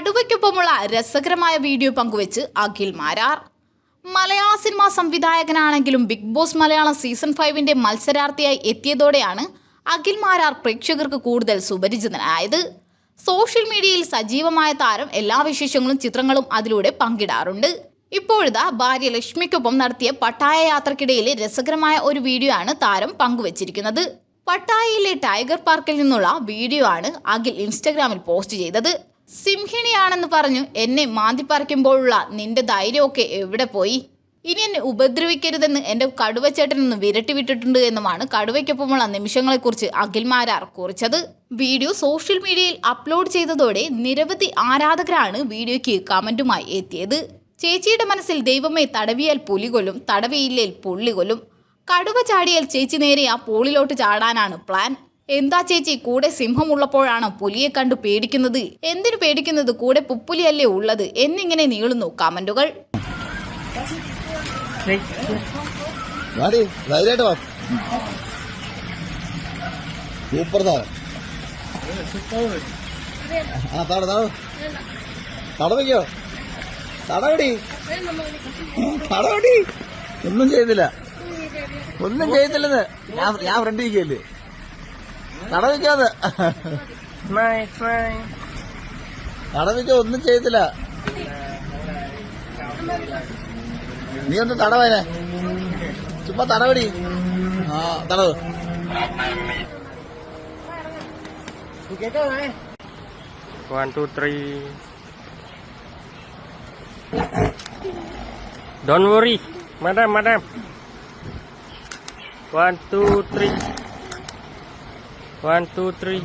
കടുവയ്ക്കൊപ്പമുള്ള രസകരമായ വീഡിയോ പങ്കുവെച്ച് അഖിൽ മാരാർ. മലയാള സിനിമാ സംവിധായകനാണെങ്കിലും ബിഗ് ബോസ് മലയാളം സീസൺ ഫൈവിന്റെ മത്സരാർത്ഥിയായി എത്തിയതോടെയാണ് അഖിൽ മാരാർ പ്രേക്ഷകർക്ക് കൂടുതൽ സുപരിചിതനായത്. സോഷ്യൽ മീഡിയയിൽ സജീവമായ താരം എല്ലാ വിശേഷങ്ങളും ചിത്രങ്ങളും അതിലൂടെ പങ്കിടാറുണ്ട്. ഇപ്പോഴിതാ ഭാര്യ ലക്ഷ്മിക്കൊപ്പം നടത്തിയ പട്ടായ യാത്രക്കിടയിലെ രസകരമായ ഒരു വീഡിയോ ആണ് താരം പങ്കുവച്ചിരിക്കുന്നത്. പട്ടായയിലെ ടൈഗർ പാർക്കിൽ നിന്നുള്ള വീഡിയോ ആണ് അഖിൽ ഇൻസ്റ്റഗ്രാമിൽ പോസ്റ്റ് ചെയ്തത്. സിംഹിണിയാണെന്ന് പറഞ്ഞു. എന്നെ മാന്തിപ്പറിക്കുമ്പോഴുള്ള നിന്റെ ധൈര്യമൊക്കെ എവിടെ പോയി? ഇനി എന്നെ ഉപദ്രവിക്കരുതെന്ന് എന്റെ കടുവച്ചേട്ടനൊന്ന് വിരട്ടി വിട്ടിട്ടുണ്ട് എന്നുമാണ് കടുവയ്ക്കൊപ്പമുള്ള നിമിഷങ്ങളെക്കുറിച്ച് അഖിൽമാരാർ കുറിച്ചത്. വീഡിയോ സോഷ്യൽ മീഡിയയിൽ അപ്ലോഡ് ചെയ്തതോടെ നിരവധി ആരാധകരാണ് വീഡിയോയ്ക്ക് കമന്റുമായി എത്തിയത്. ചേച്ചിയുടെ മനസ്സിൽ ദൈവമേ തടവിയാൽ പുലികൊല്ലും തടവിയില്ലേൽ പുള്ളികൊല്ലും. കടുവ ചാടിയാൽ ചേച്ചി നേരെ ആ പോളിലോട്ട് ചാടാനാണ് പ്ലാൻ. എന്താ ചേച്ചി കൂടെ സിംഹം സിംഹമുള്ളപ്പോഴാണ് പുലിയെ കണ്ടു പേടിക്കുന്നത്? എന്തിനു പേടിക്കുന്നത്? കൂടെ പുപ്പുലിയല്ലേ ഉള്ളത്? എന്നിങ്ങനെ നീളുന്നു കമന്റുകൾ. ഒന്നും ചെയ്തില്ല. ഒന്നും ചെയ്തില്ലെന്ന്. ഞാൻ ഞാൻ ഫ്രണ്ട് smile. തടവയ്ക്കോ ഒന്നും ചെയ്തില്ല നീ ഒന്ന് തടവനെ ചുമ്മാ തടവടി ആ തടവ് One, two, three. Don't worry, madam, madam. One, two, three. One, two, three.